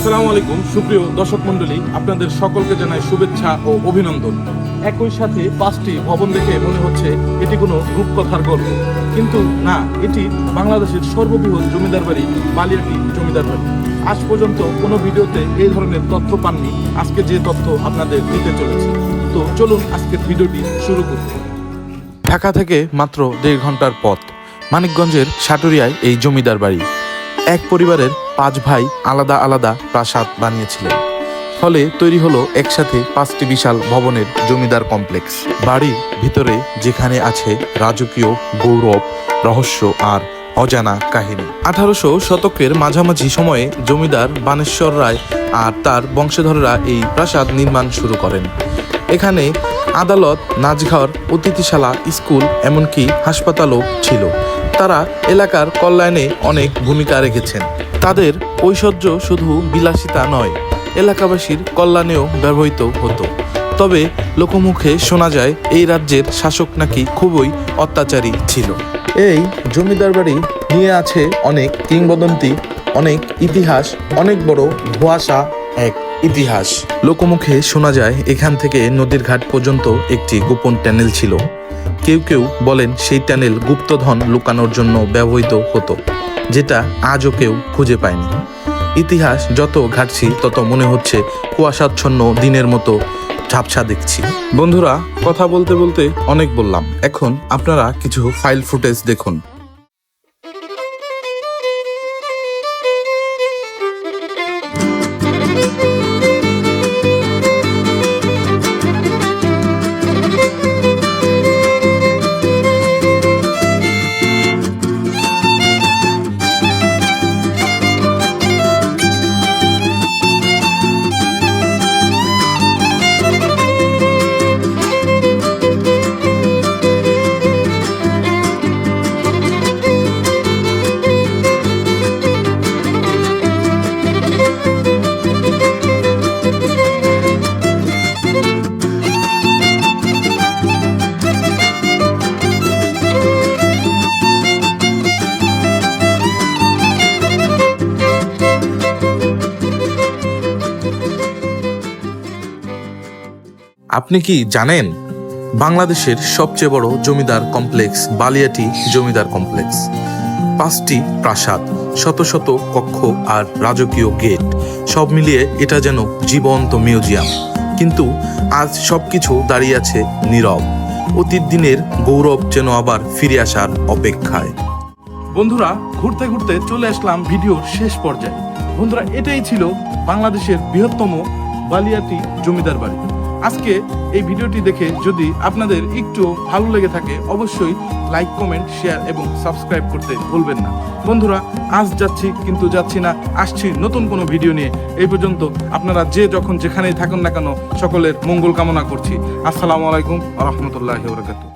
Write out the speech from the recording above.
আসসালামু আলাইকুম, সুপ্রিয় দর্শক মণ্ডলী, আপনাদের সকলকে জানাই শুভেচ্ছা ও অভিনন্দন। একই সাথে পাঁচটি ভবন দেখে মনে হচ্ছে এটি কোনো রূপকথার গল্প। কিন্তু না, এটি বাংলাদেশের সর্ববৃহৎ জমিদার বাড়ি, বালিয়াটি জমিদার বাড়ি। আজ পর্যন্ত কোনো ভিডিওতে এই ধরনের তথ্য পাননি। আজকে যে তথ্য আপনাদের দিতে চলেছি। তো চলুন আজকের ভিডিওটি শুরু করুন ঢাকা থেকে মাত্র দেড় ঘণ্টার পথ। মানিকগঞ্জের সাটুরিয়ায় এই জমিদার বাড়ি। এক পরিবারের পাঁচ ভাই আলাদা আলাদা প্রাসাদ বানিয়েছিলেন। ফলে তৈরি হলো একসাথে পাঁচটি বিশাল ভবনের জমিদার কমপ্লেক্স। বাড়ির ভিতরে যেখানে আছে রাজকীয়, গৌরব, রহস্য আর অজানা কাহিনী। আঠারোশো শতকের মাঝামাঝি সময়ে জমিদার বানেশ্বর রায় আর তার বংশধররা এই প্রাসাদ নির্মাণ শুরু করেন। এখানে আদালত নাচঘর অতিথিশালা, স্কুল, এমনকি হাসপাতালও ছিল। তারা এলাকার কল্যাণে অনেক ভূমিকা রেখেছেন। তাদের ঐশ্বর্য শুধু বিলাসিতা নয়, এলাকাবাসীর কল্যাণেও ব্যবহৃত হতো। তবে লোকমুখে শোনা যায়, এই রাজ্যের শাসক নাকি খুবই অত্যাচারী ছিল। এই জমিদার বাড়ি নিয়ে আছে অনেক কিংবদন্তি, অনেক ইতিহাস, অনেক বড় ধোয়াশা এক ইতিহাস। লোকমুখে শোনা যায়, এখান থেকে নদীর ঘাট পর্যন্ত একটি গোপন ট্যানেল ছিল। কেউ কেউ বলেন সেই ট্যানেল গুপ্তধন লুকানোর জন্য ব্যবহৃত হতো, যেটা আজও কেউ খুঁজে পায়নি। ইতিহাস যত ঘাটছি, তত মনে হচ্ছে কুয়াশাচ্ছন্ন দিনের মতো ঝাপসা দেখছি। বন্ধুরা, কথা বলতে বলতে অনেক বললাম। এখন আপনারা কিছু ফাইল ফুটেজ দেখুন। আপনি কি জানেন? বাংলাদেশের সবচেয়ে বড় জমিদার কমপ্লেক্স বালিয়াটি জমিদার কমপ্লেক্স। পাঁচটি প্রাসাদ, শত শত কক্ষ আর রাজকীয় গেট, সব মিলিয়ে এটা যেন জীবন্ত মিউজিয়াম। কিন্তু আজ সবকিছু দাঁড়িয়ে আছে নীরব। অতীত দিনের গৌরব যেন আবার ফিরে আসার অপেক্ষায়। বন্ধুরা, ঘুরতে ঘুরতে চলে আসলাম ভিডিওর শেষ পর্যায়ে। বন্ধুরা, এটাই ছিল বাংলাদেশের বৃহত্তম বালিয়াটি জমিদার বাড়ি। আজকে এই ভিডিওটি দেখে যদি আপনাদের একটু ভালো লেগে থাকে, অবশ্যই লাইক কমেন্ট শেয়ার এবং সাবস্ক্রাইব করতে ভুলবেন না। বন্ধুরা, আজ যাচ্ছি, কিন্তু যাচ্ছি না, আসছি নতুন কোনো ভিডিও নিয়ে। এই পর্যন্ত আপনারা যে যখন যেখানেই থাকুন না কেন, সকলের মঙ্গল কামনা করছি। আসসালামু আলাইকুম রহমতুল্লাহ বরকাত